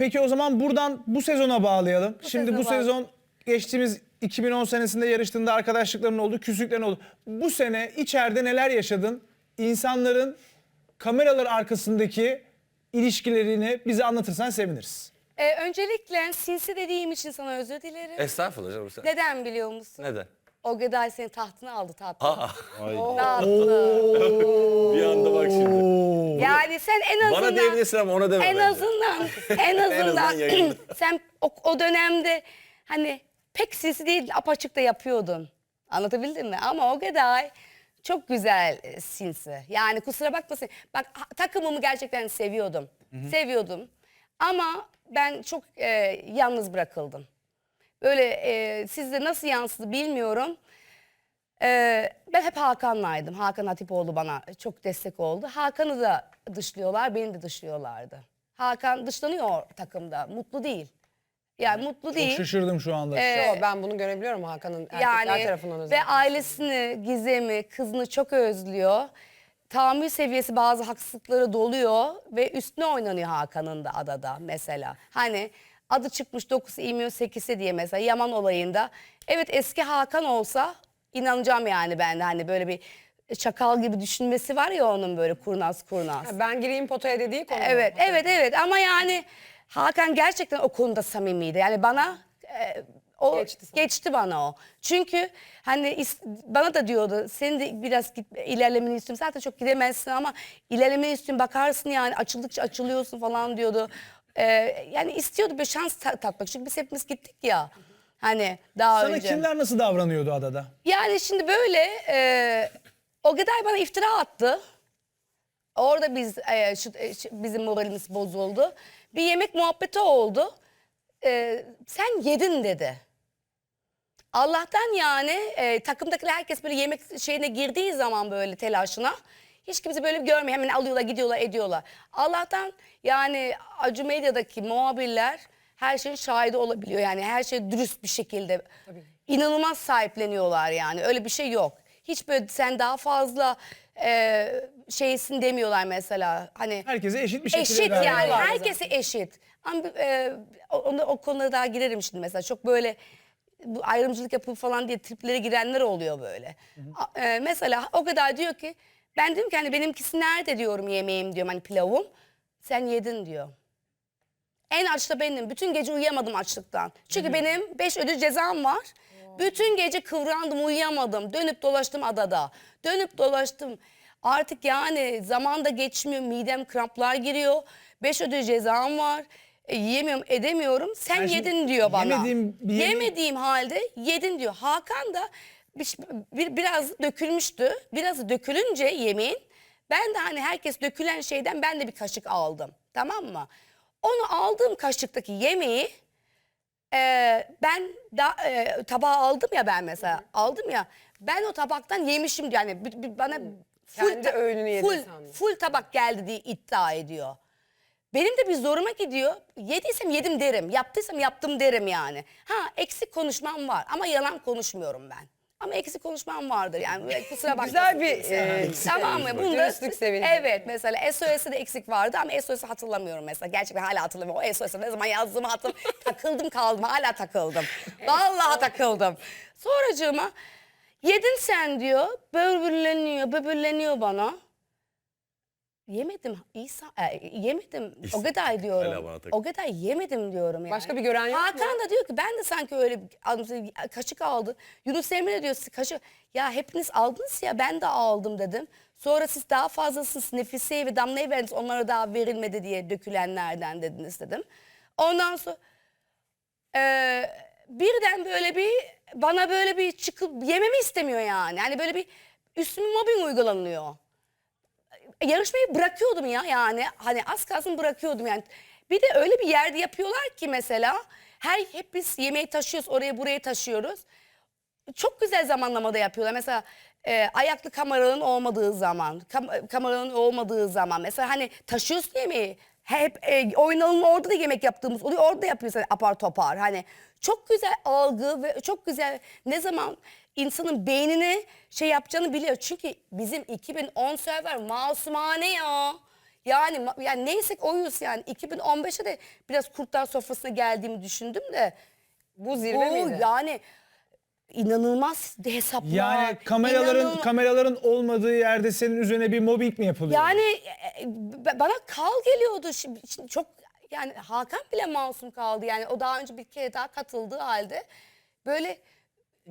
peki o zaman buradan bu sezona bağlayalım. Şimdi bu sezona bağlı. sezon geçtiğimiz 2010 senesinde yarıştığında arkadaşlıkların oldu, küslüklerin oldu. Bu sene içeride neler yaşadın? İnsanların kameralar arkasındaki ilişkilerini bize anlatırsan seviniriz. Ee, öncelikle sinsi dediğim için sana özür dilerim. Estağfurullah canım sen. Neden biliyor musun? Neden? O Geday senin tahtını aldı tatlım. Aa, Tatlım. bir anda bak şimdi. Yani sen en azından... Bana diyebilirsin ama ona deme En bence. azından, en azından azından yayında. sen o, o dönemde hani pek sinsi değil apaçık da yapıyordun. Anlatabildim mi? Ama o Geday çok güzel e, sinsi. Yani kusura bakmasın. Bak ha- takımımı gerçekten seviyordum. Seviyordum. Ama ben çok e, yalnız bırakıldım. Böyle e, sizde nasıl yansıdı bilmiyorum. Ee, ben hep Hakan'laydım. Hakan Hatipoğlu bana çok destek oldu. Hakan'ı da dışlıyorlar, beni de dışlıyorlardı. Hakan dışlanıyor takımda, mutlu değil. Yani mutlu Çok değil. şaşırdım şu anda. Yo, ben bunu görebiliyorum Hakan'ın erkekler Yani tarafından ve özellikle. ailesini, Gizem'i, kızını çok özlüyor. Tahammül seviyesi bazı haksızlıkları doluyor ve üstüne oynanıyor Hakan'ın da adada mesela. Hani adı çıkmış 9 İmyo 8'e diye mesela Yaman olayında. Evet eski Hakan olsa inanacağım yani ben de hani böyle bir çakal gibi düşünmesi var ya onun böyle kurnaz kurnaz. Ha, Ben gireyim potaya dediği konu. mu? Evet, evet, evet ama yani Hakan gerçekten o konuda samimiydi. Yani bana e, o Geçti geçti, bana o. Çünkü hani bana da diyordu senin de biraz git, ilerlemeni istiyorum. Zaten çok gidemezsin ama ilerlemeni istiyorum bakarsın yani açıldıkça açılıyorsun falan diyordu. E, yani istiyordu bir şans ta- tatmak. Çünkü biz hepimiz gittik ya. Hani daha Sana önce. kimler nasıl davranıyordu adada? Yani şimdi böyle e, o Geday bana iftira attı. Orada biz e, şu, e, şu- bizim moralimiz bozuldu. Bir yemek muhabbeti oldu. E, sen yedin dedi. Allah'tan yani e, takımdakiler herkes böyle yemek şeyine girdiği zaman böyle telaşına hiç kimse böyle görmüyor. Hemen alıyorlar gidiyorlar ediyorlar. Allah'tan yani Acı Medya'daki muhabirler her şeyin şahidi olabiliyor. Yani her şey dürüst bir şekilde inanılmaz sahipleniyorlar yani öyle bir şey yok. Hiç böyle sen daha fazla e, şeysin demiyorlar mesela. Hani Herkese eşit bir şekilde Eşit yani davranıyorlar. herkese eşit. Ama e, o, o, konulara daha girerim şimdi mesela çok böyle bu ayrımcılık yapıp falan diye triplere girenler oluyor böyle. A- e, mesela o kadar diyor ki ben diyorum ki hani benimkisi nerede diyorum yemeğim diyorum hani pilavım. Sen yedin diyor. En aç da benim. Bütün gece uyuyamadım açlıktan. Çünkü benim beş ödül cezam var. Bütün gece kıvrandım, uyuyamadım. Dönüp dolaştım adada. Dönüp dolaştım. Artık yani zaman da geçmiyor. Midem kramplar giriyor. Beş ödül cezam var. E, yiyemiyorum, edemiyorum. Sen şimdi yedin diyor bana. yemediğim bir yemeği- Yemediğim halde yedin diyor. Hakan da bir, bir- biraz dökülmüştü. Biraz dökülünce yemeğin ben de hani herkes dökülen şeyden ben de bir kaşık aldım. Tamam mı? Onu aldığım kaşıktaki yemeği e, ben da, e, tabağa aldım ya ben mesela aldım ya ben o tabaktan yemişim diyor. Yani bir- bir bana full, Kendi öğününü yedin full, sandım. full tabak geldi diye iddia ediyor. Benim de bir zoruma gidiyor. Yediysem yedim derim. Yaptıysam yaptım derim yani. Ha eksik konuşmam var ama yalan konuşmuyorum ben. Ama eksik konuşmam vardır yani. Kusura bakma. Güzel bir e, Tamam mı? Bunda Dürüstlük sevinci. Evet mesela SOS'de de eksik vardı ama SOS'u hatırlamıyorum mesela. Gerçekten hala hatırlamıyorum. O SOS'u ne zaman yazdığımı hatırlamıyorum. takıldım kaldım hala takıldım. Vallahi takıldım. Sonracığıma yedin sen diyor. Böbürleniyor, böbürleniyor bana. Yemedim İsa, e, yemedim. O kadar Hala bana diyorum. O kadar yemedim diyorum yani. Başka bir gören yok mu? Hakan da diyor ki ben de sanki öyle bir- kaşık aldı. Yunus Emre de diyor siz kaşık. Ya hepiniz aldınız ya ben de aldım dedim. Sonra siz daha fazlasınız Nefise'ye ve Damla'ya verdiniz onlara daha verilmedi diye dökülenlerden dediniz dedim. Ondan sonra eee, birden böyle bir bana böyle bir çıkıp yememi istemiyor yani. Hani böyle bir üstüme mobbing uygulanıyor yarışmayı bırakıyordum ya yani hani az kalsın bırakıyordum yani. Bir de öyle bir yerde yapıyorlar ki mesela her hep biz yemeği taşıyoruz oraya buraya taşıyoruz. Çok güzel zamanlamada yapıyorlar. Mesela e, ayaklı kameranın olmadığı zaman, kam- kameranın olmadığı zaman mesela hani taşıyorsun yemeği. Hep e, oynanın orada da yemek yaptığımız oluyor. Orada yapıyoruz hani apar topar. Hani çok güzel algı ve çok güzel ne zaman insanın beynini şey yapacağını biliyor. Çünkü bizim 2010 server masumane ya. Yani, yani neysek oyuz yani. 2015'e de biraz kurtlar sofrasına geldiğimi düşündüm de. Bu zirve Oo, miydi? Yani inanılmaz hesaplar. Yani kameraların inanılmaz- kameraların olmadığı yerde senin üzerine bir mobbing mi yapılıyor? Yani e, bana kal geliyordu. Şimdi, şimdi çok yani Hakan bile masum kaldı. Yani o daha önce bir kere daha katıldığı halde böyle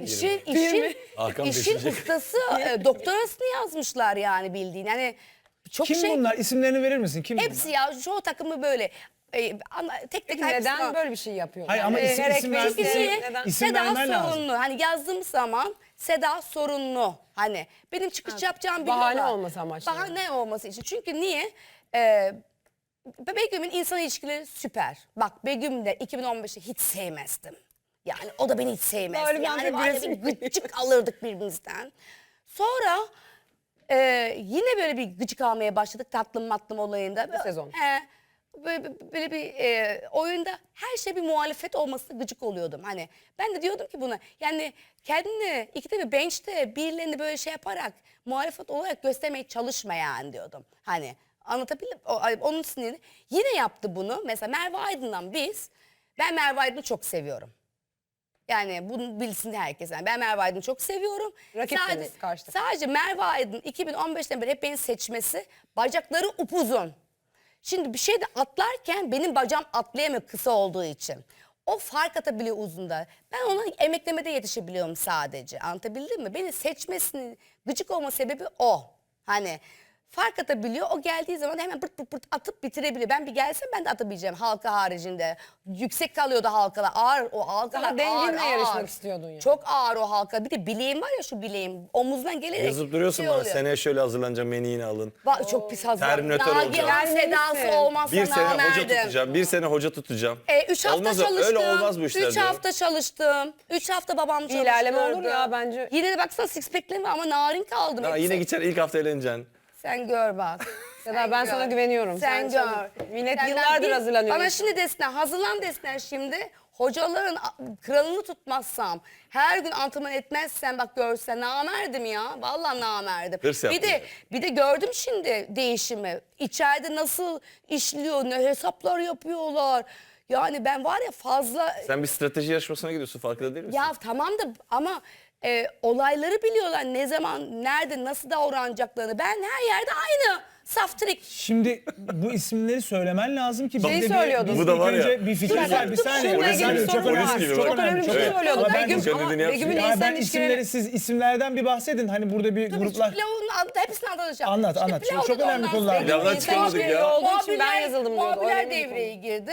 işin işin Hakan işin beşinci. ustası e, doktorasını yazmışlar yani bildiğin. Yani çok Kim şey bunlar? İsimlerini verir misin? Kim hepsi bunlar? ya çoğu takımı böyle e, ana- tek tek Peki hepsi neden var. böyle bir şey yapıyor? Hayır ama isim- gerek isim ve ver- Çünkü isim- niye? neden? isim Seda vermen lazım. sorunlu. Hani yazdığım zaman Seda sorunlu. Hani benim çıkış yapacağım bahane biliyorlar. olması amaçlı. Bahane olması için. Çünkü niye? Ee, Begüm'ün insan ilişkileri süper. Bak Begüm de 2015'te hiç sevmezdim. Yani o da beni hiç sevmezdi. Galiba Yani resmi. bir gıcık alırdık birbirimizden. Sonra e, yine böyle bir gıcık almaya başladık tatlım matlım olayında. Bu sezon. He, böyle, böyle bir e, oyunda her şey bir muhalefet olması gıcık oluyordum. Hani ben de diyordum ki buna yani kendini ikide bir bench'te birilerini böyle şey yaparak muhalefet olarak göstermeye çalışma yani diyordum. Hani anlatabildim onun sinirini. Yine yaptı bunu. Mesela Merve Aydın'dan biz ben Merve Aydın'ı çok seviyorum. Yani bunu bilsin herkes. Yani ben Merve Aydın'ı çok seviyorum. Rakiptiniz, sadece, karşı takım. sadece Merve Aydın 2015'ten beri hep beni seçmesi bacakları upuzun. Şimdi bir şey de atlarken benim bacağım atlayamıyor kısa olduğu için. O fark atabiliyor uzunda. Ben ona emeklemede yetişebiliyorum sadece. Anlatabildim mi? Beni seçmesinin gıcık olma sebebi o. Hani fark atabiliyor. O geldiği zaman da hemen pırt pırt pırt atıp bitirebiliyor. Ben bir gelsem ben de atabileceğim halka haricinde. Yüksek kalıyordu halkalar. Ağır o halkalar Daha denginle ağır, yarışmak ağır. istiyordun ya. Çok ağır o halka. Bir de bileğim var ya şu bileğim. Omuzdan gelerek. Yazıp duruyorsun şey bana oluyor. seneye şöyle hazırlanacağım meniğini alın. Va- çok pis hazırlandım. Terminatör olacağım. Nagihan sedası olmazsa Bir sene hoca namerdim. tutacağım. Bir sene hoca tutacağım. E, üç hafta olmaz, çalıştım. Öyle olmaz bu işler Üç diyorum. hafta çalıştım. Üç hafta babam çalıştırdı. ilerleme olur ya bence. Yine de baksana six pack'lerim var ama narin kaldım. Ha, hepsi. yine gideceksin ilk hafta eğleneceksin. Sen gör bak. Seda ben gör. sana güveniyorum. Sen, Sen gör. çalış. Millet Senden yıllardır bir- hazırlanıyor. Bana şimdi desinler hazırlan desinler şimdi. Hocaların a- kralını tutmazsam, her gün antrenman etmezsem bak görsen namerdim ya. Vallahi namerdim. Hırs bir yaptın de yani. bir de gördüm şimdi değişimi. İçeride nasıl işliyor, ne hesaplar yapıyorlar. Yani ben var ya fazla Sen bir strateji yarışmasına gidiyorsun farkında değil misin? ya tamam da ama e, olayları biliyorlar. Ne zaman, nerede, nasıl davranacaklarını. Ben her yerde aynı. Saftirik. Şimdi bu isimleri söylemen lazım ki Şey söylüyordun. Bu da ilk var ya. önce bir fikir Dur, ver. Bir dur, saniye. dur, bir polis saniye. gibi, Çok polis önemli. gibi. Çok Çok önemli. bir Çok şey söylüyordun. Ama ben- Begüm, yapsın. Begüm'ün Ya insan ben ilişkileri... isimleri siz isimlerden bir bahsedin. Hani burada bir gruplar. Pilavın adı, hepsini anlatacağım. Anlat, Çok da önemli konular. Pilavdan çıkamadık ya. olduğu için ben yazıldım diyordu. Muhabirler Öyle devreye girdi.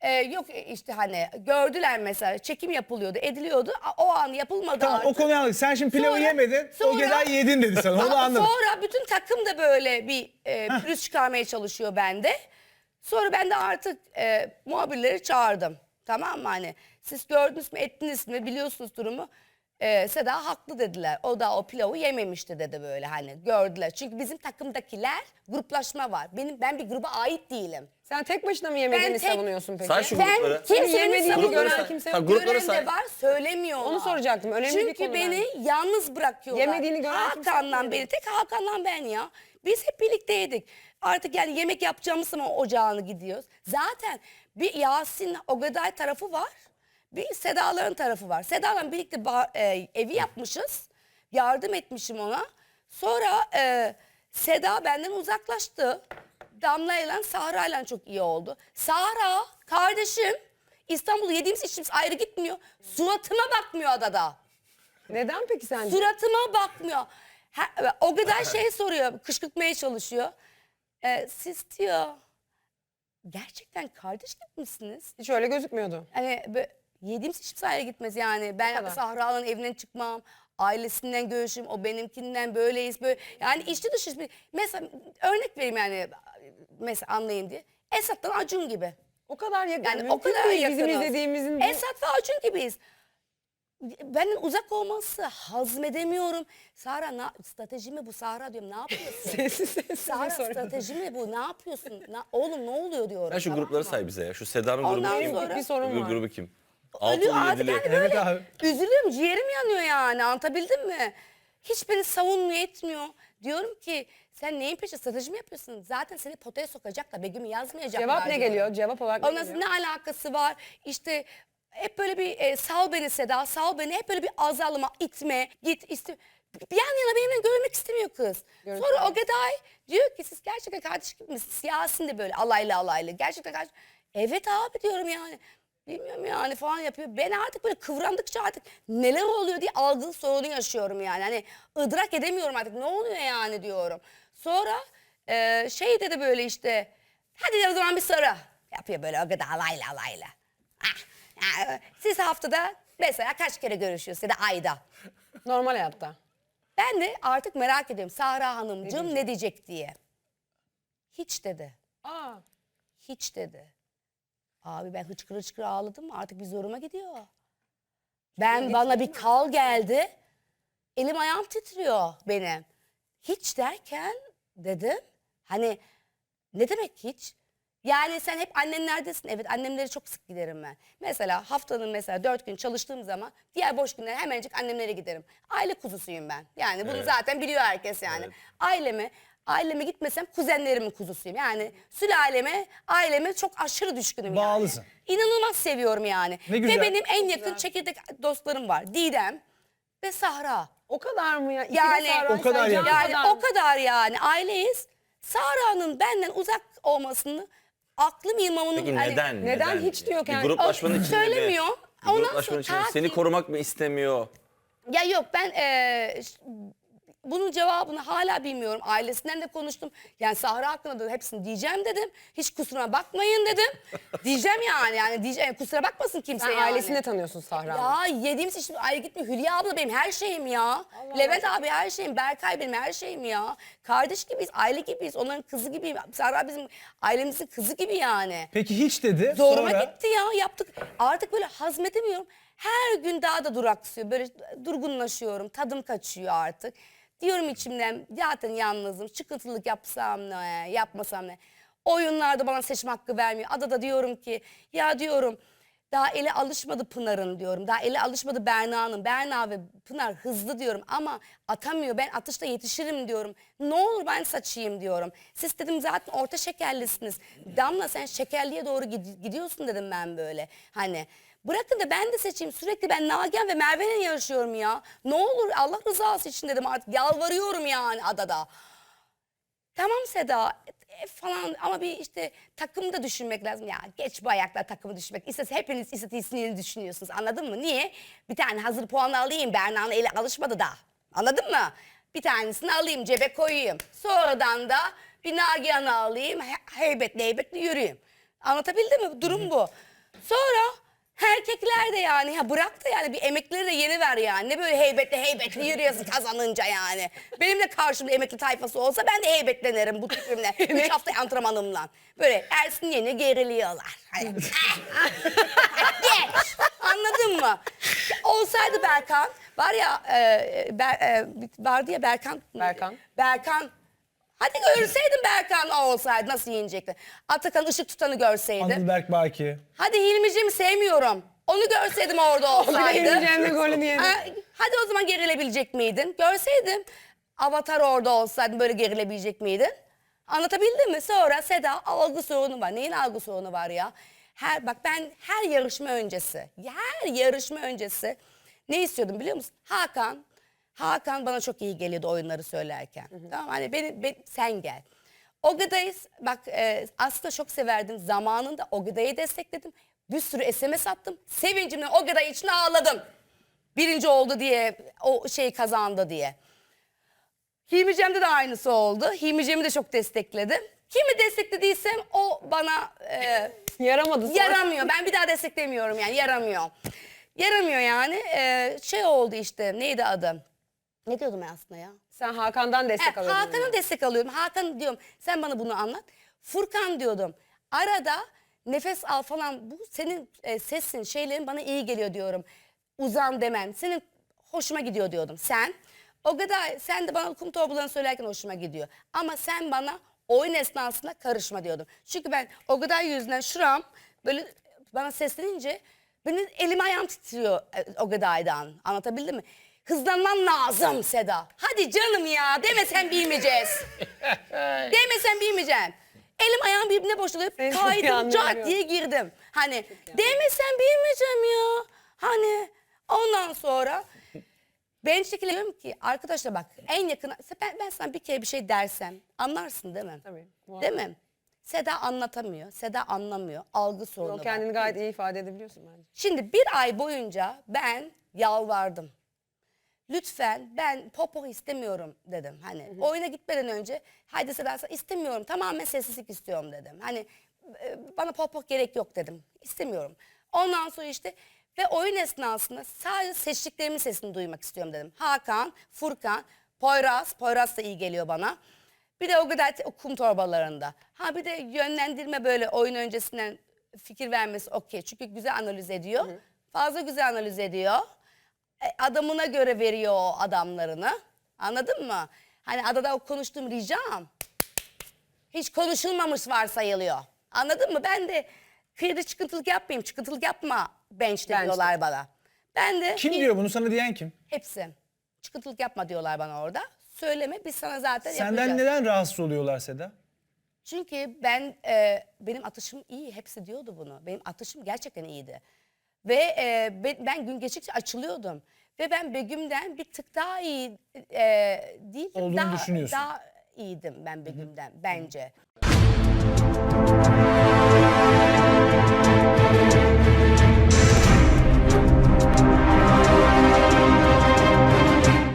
Ee, yok işte hani gördüler mesela çekim yapılıyordu ediliyordu A- o an yapılmadı Tamam o artık. konuyu anladık. Sen şimdi pilavı Sonra- yemedin. o sonra- yedin dedi sana. Onu Ama anladım. Sonra bütün takım da böyle bir e, pürüz çıkarmaya çalışıyor bende. Sonra ben de artık e, muhabirleri çağırdım. Tamam mı hani siz gördünüz mü ettiniz mi biliyorsunuz durumu. E, Seda haklı dediler. O da o pilavı yememişti dedi böyle hani gördüler. Çünkü bizim takımdakiler gruplaşma var. Benim ben bir gruba ait değilim. Sen tek başına mı yemediğini Ben tek- savunuyorsun peki? Say şu Ben grupları. kimsenin yemediğini gören say. kimse yok. Ha, grupları Gören say. de var söylemiyorlar. Onu soracaktım. Önemli bir Çünkü konu beni yalnız bırakıyorlar. Yemediğini gören kimse muydu? beni tek Hakan'la ben ya. Biz hep birlikteydik. Artık yani yemek yapacağımız zaman ocağını gidiyoruz. Zaten bir Yasin Ogaday tarafı var. Bir Seda'ların tarafı var. Seda'la birlikte e, evi yapmışız. Yardım etmişim ona. Sonra e, Seda benden uzaklaştı. Damla ile Sahra ile çok iyi oldu. Sahra kardeşim İstanbul'u yediğimiz içtiğimiz ayrı gitmiyor. Suratıma bakmıyor adada. Neden peki sence? Suratıma bakmıyor. Ha, o kadar şey soruyor, kışkırtmaya çalışıyor. Ee, siz diyor, gerçekten kardeş gibi misiniz? Hiç öyle gözükmüyordu. Hani böyle yediğimiz hiçbir sahaya gitmez yani. Ben. Sahra'nın evinden çıkmam. Ailesinden görüşüm, o benimkinden böyleyiz böyle. Yani içli dışı mesela örnek vereyim yani mesela anlayın diye. Esat'tan Acun gibi. O kadar yakın. Yani o kadar değil yakınız. Bizim izlediğimizin... Esat ve Acun gibiyiz. Benden uzak olması hazmedemiyorum. Sahra na, strateji mi bu Sahra diyorum ne yapıyorsun? Sessiz sessiz Sahra soruyorum. strateji mi bu ne yapıyorsun? Na, oğlum ne oluyor diyorum. Sen şu tamam grupları mı? say bize ya. Şu Seda'nın Ondan grubu kim? sonra- Bir sorun Öbür var. grubu kim? Ölüyor Altılı artık yedili. yani böyle Evet abi. üzülüyorum ciğerim yanıyor yani anlatabildim mi? Hiç beni savunmuyor etmiyor. Diyorum ki sen neyin peşinde strateji mi yapıyorsun? Zaten seni potaya sokacaklar. Begüm'ü yazmayacaklar. Cevap ne geliyor? Cevap olarak ne Ondan sonra geliyor? ne alakası var? İşte hep böyle bir e, sal beni Seda, sal beni. Hep böyle bir azalma, itme, git, iste. Bir yan yana benimle görmek istemiyor kız. Görüntü Sonra var. Ogeday diyor ki siz gerçekten kardeş gibi misiniz? Siyasin de böyle alaylı alaylı. Gerçekten kardeş. Evet abi diyorum yani. Bilmiyorum yani falan yapıyor. Ben artık böyle kıvrandıkça artık neler oluyor diye algı sorunu yaşıyorum yani. Hani idrak edemiyorum artık ne oluyor yani diyorum. Sonra e, şey dedi böyle işte hadi o zaman bir soru yapıyor böyle o kadar alaylı alaylı. Ah, ah, siz haftada mesela kaç kere görüşüyorsunuz ya da ayda? Normal hayatta. Ben de artık merak ediyorum Sahra Hanımcığım ne diyecek diye. Hiç dedi. Aa. Hiç dedi. Abi ben hıçkır hıçkır ağladım artık bir zoruma gidiyor. Ben bana bir kal geldi. Elim ayağım titriyor benim. Hiç derken dedim. Hani ne demek hiç? Yani sen hep annenlerdesin. Evet annemlere çok sık giderim ben. Mesela haftanın mesela dört gün çalıştığım zaman diğer boş günler hemencik annemlere giderim. Aile kuzusuyum ben. Yani bunu Evet. zaten biliyor herkes yani. Evet. Aileme, gitmesem kuzenlerimin kuzusuyum. Yani sülaleme, aileme çok aşırı düşkünüm Bağlısın. yani. İnanılmaz seviyorum yani. Ne güzel. Ve benim en yakın çekirdek dostlarım var. Didem ve Sahra. O kadar mı ya? İki de Yani- Sahra, O kadar sen. Can Yani kadar o mı? kadar yani aileyiz. Sahra'nın benden uzak olmasını aklım ilmamının... Peki hani- neden? neden hiç diyor Bir kendi- gruplaşmanın O içinde söylemiyor. mi? Bir Ondan gruplaşmanın sonra içinde ta seni ki- korumak mı istemiyor? Ya yok ben eee, ş- bunun cevabını hala bilmiyorum. Ailesinden de konuştum. Yani Sahra hakkında da hepsini diyeceğim dedim. Hiç kusuruma bakmayın dedim. diyeceğim yani. Yani diyeceğim kusura bakmasın kimse Sen yani. ailesini de tanıyorsun Sahra'nın. Ya yediğimiz işte ayrı gitmiyor. Hülya abla benim her şeyim ya. Levent abi her şeyim. Berkay benim her şeyim ya. Kardeş gibiyiz, aile gibiyiz. Onların kızı gibiyim. Sahra bizim ailemizin kızı gibi yani. Peki hiç dedi. Zoruma sonra gitti ya yaptık. Artık böyle hazmedemiyorum. Her gün daha da duraksıyor. Böyle durgunlaşıyorum. Tadım kaçıyor artık. Diyorum içimden zaten yalnızım. Çıkıntılık yapsam ne, yapmasam ne. Oyunlarda bana seçme hakkı vermiyor. Adada diyorum ki ya diyorum daha ele alışmadı Pınar'ın diyorum. Daha ele alışmadı Berna'nın. Berna ve Pınar hızlı diyorum ama atamıyor. Ben atışta yetişirim diyorum. Ne olur ben saçayım diyorum. Siz dedim zaten orta şekerlisiniz. Damla sen şekerliye doğru gid- gidiyorsun dedim ben böyle. Hani bırakın da ben de seçeyim. Sürekli ben Nagihan ve Merve'yle yarışıyorum ya. Ne olur Allah rızası için dedim artık. Yalvarıyorum yani adada. Tamam Seda e, falan ama bir işte takımı da düşünmek lazım. Ya geç bu ayaklar takımı düşünmek. İstese hepiniz istatistiğini düşünüyorsunuz anladın mı? Niye? Bir tane hazır puan alayım Berna'nın eli alışmadı da. Anladın mı? Bir tanesini alayım cebe koyayım. Sonradan da bir Nagihan'ı alayım he- heybetli heybetli yürüyeyim. Anlatabildim mi? Durum bu. Sonra erkekler de yani ya bırak da yani bir emekleri de yeni ver yani. Ne böyle heybetli heybetli yürüyorsun kazanınca yani. Benim de karşımda emekli tayfası olsa ben de heybetlenirim bu tipimle. Üç hafta antrenmanımla. Böyle Ersin yeni geriliyorlar. Hani, Geç. Anladın mı? Olsaydı Berkan var ya e, Ber- e, vardı ya Berkan. Berkan. Berkan. Hadi görseydin Berkan olsaydı nasıl yenecekti? Atakan ışık tutanı görseydim. Berk Baki. Hadi Hilmi'cimi sevmiyorum. Onu görseydim orada olsaydı. Hilmi Cemre golünü yedi. Ha, Hadi o zaman gerilebilecek miydin? Görseydim. Avatar orada olsaydı böyle gerilebilecek miydin? Anlatabildim mi? Sonra Seda algı sorunu var. Neyin algı sorunu var ya? Her bak ben her yarışma öncesi, her yarışma öncesi ne istiyordum biliyor musun? Hakan, Hakan bana çok iyi geliyordu oyunları söylerken. Tamam hani beni, beni- sen gel. Oga'dayız. Bak e, aslında çok severdim. Zamanında Oga'dayı destekledim. Bir sürü SMS attım. Sevincimden Oga'dayı için ağladım. Birinci oldu diye, o şey kazandı diye. Hilmi Cem'de de aynısı oldu. Hilmi Cem'i de çok destekledim. Kimi desteklediysem o bana e, Yaramadı sonra. yaramıyor. Ben bir daha desteklemiyorum yani yaramıyor. Yaramıyor yani. E, şey oldu işte neydi adı? Ne diyordum ben aslında ya? Sen Hakan'dan destek alıyordun. Hakan'a yani. destek alıyorum. Hakan diyorum sen bana bunu anlat. Furkan diyordum. Arada nefes al falan bu senin e, sesin şeylerin bana iyi geliyor diyorum. Uzan demen senin hoşuma gidiyor diyordum. Sen o kadar sen de bana kum torbalarını söylerken hoşuma gidiyor. Ama sen bana oyun esnasında karışma diyordum. Çünkü ben o kadar yüzünden şuram böyle bana seslenince benim elim ayağım titriyor e, o kadardan. Anlatabildim mi? Hızlanman lazım Seda. Hadi canım ya demesen bilmeyeceğiz. demesen bilmeyeceğim. Elim ayağım birbirine boşalıyor. Kaydım cart anlıyorum. diye girdim. Hani demesen bilmeyeceğim ya. Hani ondan sonra ben şekilde diyorum ki arkadaşlar bak en yakın ben, ben sana bir kere bir şey dersem anlarsın değil mi? Tabii, muhakkak. Değil mi? Seda anlatamıyor. Seda anlamıyor. Algı sorunu var. kendini gayet iyi ifade edebiliyorsun bence. Şimdi bir ay boyunca ben yalvardım. Lütfen ben popo istemiyorum dedim. Hani oyuna gitmeden önce haydi Seda sen istemiyorum tamamen sessizlik istiyorum dedim. Hani e, bana popo gerek yok dedim. İstemiyorum. Ondan sonra işte ve oyun esnasında sadece seçtiklerimin sesini duymak istiyorum dedim. Hakan, Furkan, Poyraz, Poyraz da iyi geliyor bana. Bir de o kadar o kum torbalarında. Ha bir de yönlendirme böyle oyun öncesinden fikir vermesi okey. Çünkü güzel analiz ediyor. Fazla güzel analiz ediyor. E, adamına göre veriyor o adamlarını. Anladın mı? Hani adada o konuştuğum ricam hiç konuşulmamış varsayılıyor. Anladın mı? Ben de kıyıda çıkıntılık yapmayayım. Çıkıntılık yapma Bench'te. diyorlar bana. Ben de Kim diyor bunu sana diyen kim? hepsi. Çıkıntılık yapma diyorlar bana orada. Söyleme biz sana zaten Senden yapacağız. neden rahatsız oluyorlar Seda? Çünkü ben e, benim atışım iyi. Hepsi diyordu bunu. Benim atışım gerçekten iyiydi. Ve e, ben gün geçtikçe açılıyordum. Ve ben Begüm'den bir tık daha iyi e, değil, Olduğunu daha, düşünüyorsun. daha iyiydim ben Begüm'den bence. Hı.